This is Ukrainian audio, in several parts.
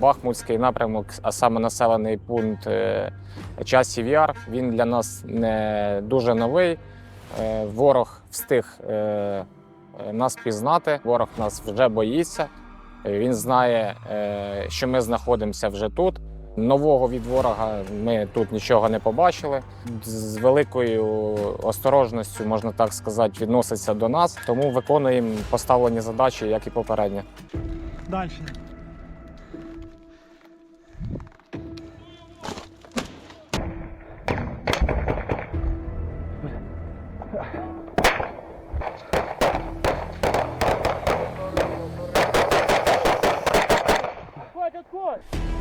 Бахмутський напрямок, а саме населений пункт е, часів Яр. Він для нас не дуже новий. Е, Ворог встиг е, нас пізнати. Ворог нас вже боїться. Він знає, що ми знаходимося вже тут. Нового від ворога ми тут нічого не побачили. З великою осторожністю, можна так сказати, відноситься до нас, тому виконуємо поставлені задачі, як і попередньо. Дальше.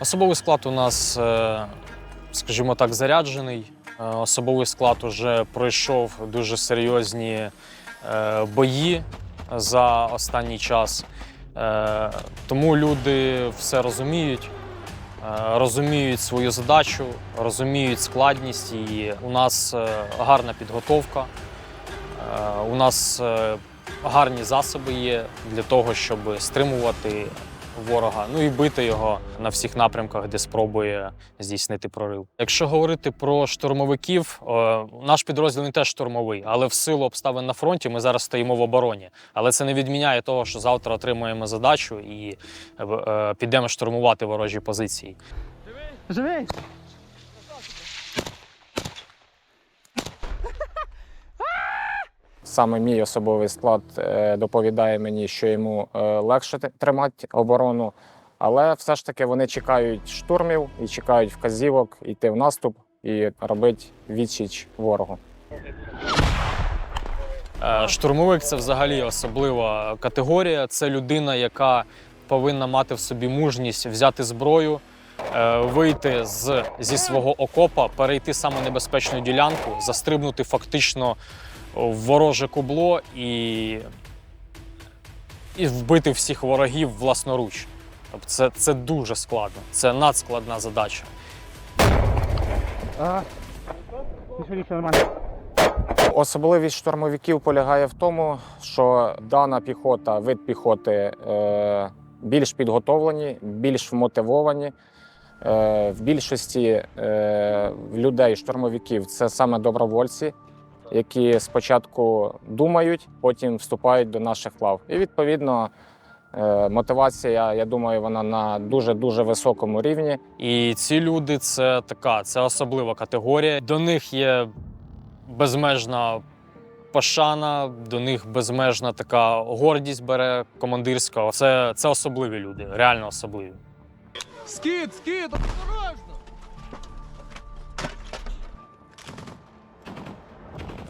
Особовий склад у нас, е, скажімо так, заряджений. Е, Особовий склад уже пройшов дуже серйозні е, бої за останній час. Тому люди все розуміють, розуміють свою задачу, розуміють складність. І у нас гарна підготовка, у нас гарні засоби є для того, щоб стримувати ворога, ну і бити його на всіх напрямках, де спробує здійснити прорив. Якщо говорити про штурмовиків, е, наш підрозділ він теж штурмовий, але в силу обставин на фронті ми зараз стоїмо в обороні. Але це не відміняє того, що завтра отримаємо задачу і е, е, підемо штурмувати ворожі позиції. Живий! Живий! Саме мій особовий склад е, доповідає мені, що йому е, легше тримати оборону, але все ж таки вони чекають штурмів і чекають вказівок йти в наступ і робити відсіч ворогу. Е, Штурмовик це взагалі особлива категорія. Це людина, яка повинна мати в собі мужність взяти зброю, вийти з, зі свого окопа, перейти саме небезпечну ділянку, застрибнути фактично вороже кубло і, і вбити всіх ворогів власноруч. Тобто це, це дуже складно, це надскладна задача. Особливість штурмовиків полягає в тому, що дана піхота, вид піхоти е, більш підготовлені, більш вмотивовані. Е, в більшості е, людей, штурмовиків, це саме добровольці, які спочатку думають, потім вступають до наших лав. І відповідно е, мотивація, я думаю, вона на дуже дуже високому рівні. І ці люди це така, це особлива категорія. До них є безмежна пошана, до них безмежна така гордість бере командирська. Це, це особливі люди, реально особливі. Скид, скид,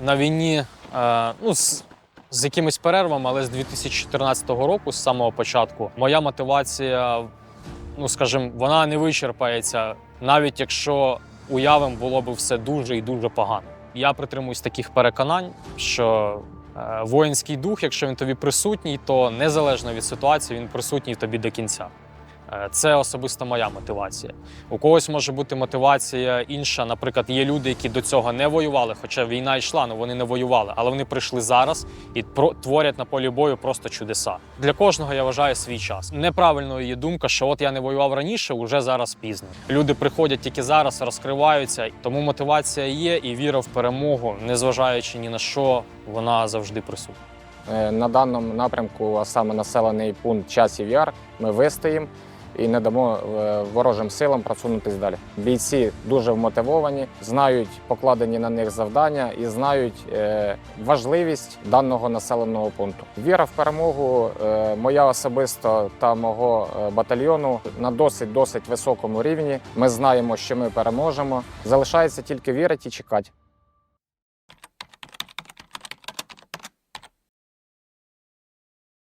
На війні е, ну, з, з якимись перервами, але з 2014 року, з самого початку, моя мотивація, ну скажімо, вона не вичерпається, навіть якщо уявим було б все дуже і дуже погано. Я притримуюсь таких переконань, що е, воїнський дух, якщо він тобі присутній, то незалежно від ситуації він присутній тобі до кінця. Е, Це особисто моя мотивація. У когось може бути мотивація інша. Наприклад, є люди, які до цього не воювали, хоча війна йшла, але вони не воювали. Але вони прийшли зараз і творять на полі бою просто чудеса. Для кожного я вважаю свій час. Неправильною є думка, що от я не воював раніше, уже зараз пізно. Люди приходять тільки зараз, розкриваються. Тому мотивація є і віра в перемогу, незважаючи ні на що, вона завжди присутня. Е, На даному напрямку, а саме населений пункт часів яр, ми вистоїмо і не дамо е, ворожим силам просунутись далі. Бійці дуже вмотивовані, знають покладені на них завдання і знають е, важливість даного населеного пункту. Віра в перемогу е, моя особисто та мого батальйону на досить досить високому рівні. Ми знаємо, що ми переможемо. Залишається тільки вірити і чекати.